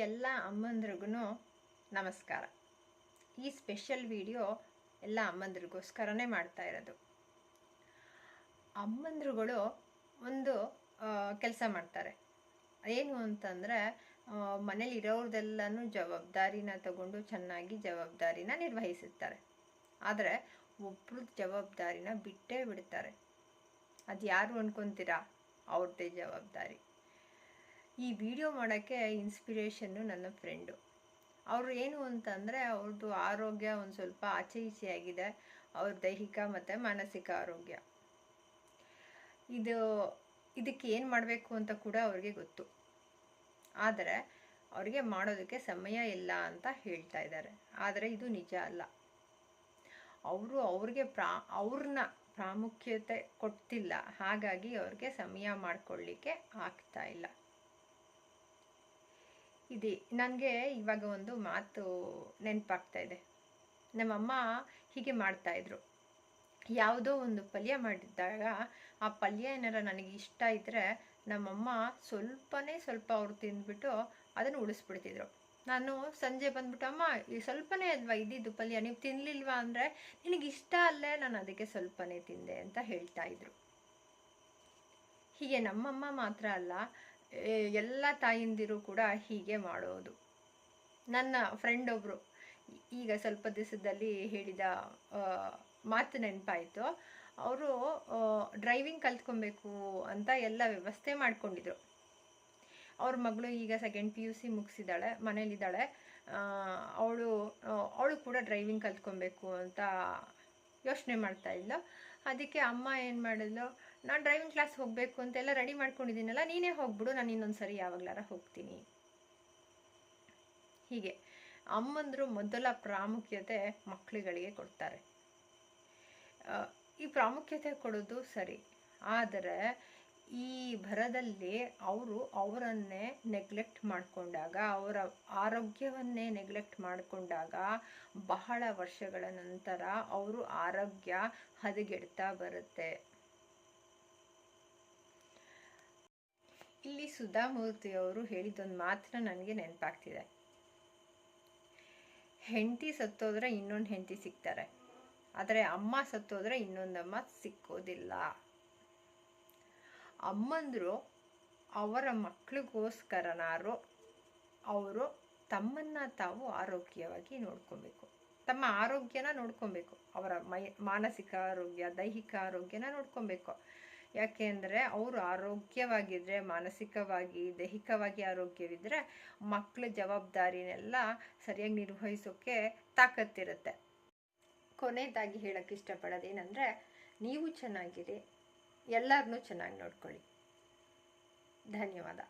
ಎಲ್ಲ ಅಮ್ಮಂದ್ರಿಗೂ ನಮಸ್ಕಾರ. ಈ ಸ್ಪೆಷಲ್ ವಿಡಿಯೋ ಎಲ್ಲ ಅಮ್ಮಂದ್ರಿಗೋಸ್ಕರನೇ ಮಾಡ್ತಾ ಇರೋದು. ಅಮ್ಮಂದ್ರುಗಳು ಒಂದು ಕೆಲಸ ಮಾಡ್ತಾರೆ. ಏನು ಅಂತಂದರೆ ಮನೇಲಿ ಇರೋರ್ದೆಲ್ಲನೂ ಜವಾಬ್ದಾರಿನ ತಗೊಂಡು ಚೆನ್ನಾಗಿ ಜವಾಬ್ದಾರಿನ ನಿರ್ವಹಿಸುತ್ತಾರೆ. ಆದರೆ ಒಬ್ರ ಜವಾಬ್ದಾರಿನ ಬಿಟ್ಟೇ ಬಿಡ್ತಾರೆ. ಅದು ಯಾರು ಅನ್ಕೊಂತೀರಾ? ಅವ್ರದ್ದೇ ಜವಾಬ್ದಾರಿ. ಈ ವಿಡಿಯೋ ಮಾಡೋಕ್ಕೆ ಇನ್ಸ್ಪಿರೇಷನ್ನು ನನ್ನ ಫ್ರೆಂಡು ಅವರು ಏನು ಅಂತಂದರೆ ಅವ್ರದ್ದು ಆರೋಗ್ಯ ಒಂದು ಸ್ವಲ್ಪ ಆಚೆ ಈಚೆಯಾಗಿದೆ ಅವ್ರ ದೈಹಿಕ ಮತ್ತು ಮಾನಸಿಕ ಆರೋಗ್ಯ. ಇದು, ಇದಕ್ಕೆ ಏನು ಮಾಡಬೇಕು ಅಂತ ಕೂಡ ಅವ್ರಿಗೆ ಗೊತ್ತು. ಆದರೆ, ಅವರಿಗೆ ಮಾಡೋದಕ್ಕೆ ಸಮಯ ಇಲ್ಲ ಅಂತ ಹೇಳ್ತಾ ಇದ್ದಾರೆ. ಆದರೆ ಇದು ನಿಜ ಅಲ್ಲ. ಅವರು ಅವ್ರಿಗೆ ಪ್ರಾ ಅವ್ರನ್ನ ಪ್ರಾಮುಖ್ಯತೆ ಕೊಡ್ತಿಲ್ಲ ಹಾಗಾಗಿ ಅವ್ರಿಗೆ ಸಮಯ ಮಾಡಿಕೊಳ್ಳಿಕ್ಕೆ ಆಗ್ತಾ ಇಲ್ಲ. ಇದೆ. ನನಗೆ ಇವಾಗ ಒಂದು ಮಾತು ನೆನಪಾಗ್ತಾ ಇದೆ. ನಮ್ಮಮ್ಮ ಹೀಗೆ ಮಾಡ್ತಾಯಿದ್ರು ಯಾವುದೋ ಒಂದು ಪಲ್ಯ ಮಾಡಿದ್ದಾಗ ಆ ಪಲ್ಯ ಏನಾರ ನನಗೆ ಇಷ್ಟ ಇದ್ದರೆ ನಮ್ಮಮ್ಮ ಸ್ವಲ್ಪನೇ ಸ್ವಲ್ಪ ಅವ್ರು ತಿಂದ್ಬಿಟ್ಟು ಅದನ್ನು ಉಳಿಸ್ಬಿಡ್ತಿದ್ರು. ನಾನು ಸಂಜೆ ಬಂದ್ಬಿಟ್ಟು, ಅಮ್ಮ, ಈ ಸ್ವಲ್ಪನೇ ಅಲ್ವಾ ಇದ್ದಿದ್ದು ಪಲ್ಯ? ನೀವು ತಿನ್ಲಿಲ್ವಾ ಅಂದರೆ ನಿನಗೆ ಇಷ್ಟ ಅಲ್ಲೇ ನಾನು ಅದಕ್ಕೆ ಸ್ವಲ್ಪನೇ ತಿಂದೆ ಅಂತ ಹೇಳ್ತಾ ಇದ್ರು. ಹೀಗೆ ನಮ್ಮಮ್ಮ ಮಾತ್ರ ಅಲ್ಲ ಎಲ್ಲ ತಾಯಿಂದಿರು ಕೂಡ ಹೀಗೆ ಮಾಡೋದು. ನನ್ನ ಫ್ರೆಂಡ್ ಒಬ್ಬರು ಈಗ ಸ್ವಲ್ಪ ದಿವಸದಲ್ಲಿ ಹೇಳಿದ ಮಾತು ನೆನಪಾಯಿತು. ಅವರು ಡ್ರೈವಿಂಗ್ ಕಲ್ತ್ಕೊಬೇಕು ಅಂತ ಎಲ್ಲ ವ್ಯವಸ್ಥೆ ಮಾಡ್ಕೊಂಡಿದ್ರು. ಅವ್ರ ಮಗಳು ಈಗ ಸೆಕೆಂಡ್ ಪಿ ಯು ಸಿ ಮುಗಿಸಿದ್ದಾಳೆ, ಮನೇಲಿದ್ದಾಳೆ. ಅವಳು ಅವಳು ಕೂಡ ಡ್ರೈವಿಂಗ್ ಕಲ್ತ್ಕೊಬೇಕು ಅಂತ ಯೋಚನೆ ಮಾಡ್ತಾ ಇದ್ಲು. ಅದಕ್ಕೆ ಅಮ್ಮ ಏನು ಮಾಡಿದ್ಲು, ನಾನು ಡ್ರೈವಿಂಗ್ ಕ್ಲಾಸ್ ಹೋಗಬೇಕು ಅಂತೆಲ್ಲ ರೆಡಿ ಮಾಡ್ಕೊಂಡಿದ್ದೀನಲ್ಲ, ನೀನೇ ಹೋಗ್ಬಿಡು, ನಾನು ಇನ್ನೊಂದು ಸರಿ ಯಾವಾಗಲಾರ ಹೋಗ್ತೀನಿ. ಹೀಗೆ ಅಮ್ಮಂದರು ಮೊದಲ ಪ್ರಾಮುಖ್ಯತೆ ಮಕ್ಕಳುಗಳಿಗೆ ಕೊಡ್ತಾರೆ. ಈ ಪ್ರಾಮುಖ್ಯತೆ ಕೊಡೋದು ಸರಿ, ಆದರೆ ಈ ಭರದಲ್ಲಿ ಅವರು ಅವರನ್ನೇ ನೆಗ್ಲೆಕ್ಟ್ ಮಾಡಿಕೊಂಡಾಗ, ಅವರ ಆರೋಗ್ಯವನ್ನೇ ನೆಗ್ಲೆಕ್ಟ್ ಮಾಡಿಕೊಂಡಾಗ ಬಹಳ ವರ್ಷಗಳ ನಂತರ ಅವರು ಆರೋಗ್ಯ ಹದಗೆಡ್ತಾ ಬರುತ್ತೆ. ಇಲ್ಲಿ ಸುಧಾಮೂರ್ತಿ ಅವರು ಹೇಳಿದ್ದೊಂದು ಮಾತ್ರ ನನಗೆ ನೆನಪಾಗ್ತಿದೆ. ಹೆಂಡತಿ ಸತ್ತೋದ್ರೆ ಇನ್ನೊಂದು ಹೆಂಡತಿ ಸಿಗ್ತಾರೆ. ಆದರೆ ಅಮ್ಮ ಸತ್ತೋದ್ರೆ ಇನ್ನೊಂದಮ್ಮ ಸಿಕ್ಕೋದಿಲ್ಲ. ಅಮ್ಮಂದರು ಅವರ ಮಕ್ಕಳಿಗೋಸ್ಕರನಾರು ಅವರು ತಮ್ಮನ್ನ ತಾವು ಆರೋಗ್ಯವಾಗಿ ನೋಡ್ಕೊಬೇಕು. ತಮ್ಮ ಆರೋಗ್ಯನ ನೋಡ್ಕೊಬೇಕು. ಅವರ ಮೈ, ಮಾನಸಿಕ ಆರೋಗ್ಯ, ದೈಹಿಕ ಆರೋಗ್ಯನ ನೋಡ್ಕೊಬೇಕು. ಯಾಕೆ ಅಂದರೆ ಅವರು ಆರೋಗ್ಯವಾಗಿದ್ದರೆ ಮಾನಸಿಕವಾಗಿ, ದೈಹಿಕವಾಗಿ ಆರೋಗ್ಯವಿದ್ದರೆ ಮಕ್ಕಳ ಜವಾಬ್ದಾರಿನೆಲ್ಲ ಸರಿಯಾಗಿ ನಿರ್ವಹಿಸೋಕ್ಕೆ ತಾಕತ್ತಿರುತ್ತೆ. ಕೊನೆಯದಾಗಿ ಹೇಳೋಕ್ಕೆ ಇಷ್ಟಪಡೋದೇನೆಂದರೆ, ನೀವು ಚೆನ್ನಾಗಿರಿ ಎಲ್ಲರನ್ನೂ ಚೆನ್ನಾಗಿ ನೋಡ್ಕೊಳ್ಳಿ. ಧನ್ಯವಾದ.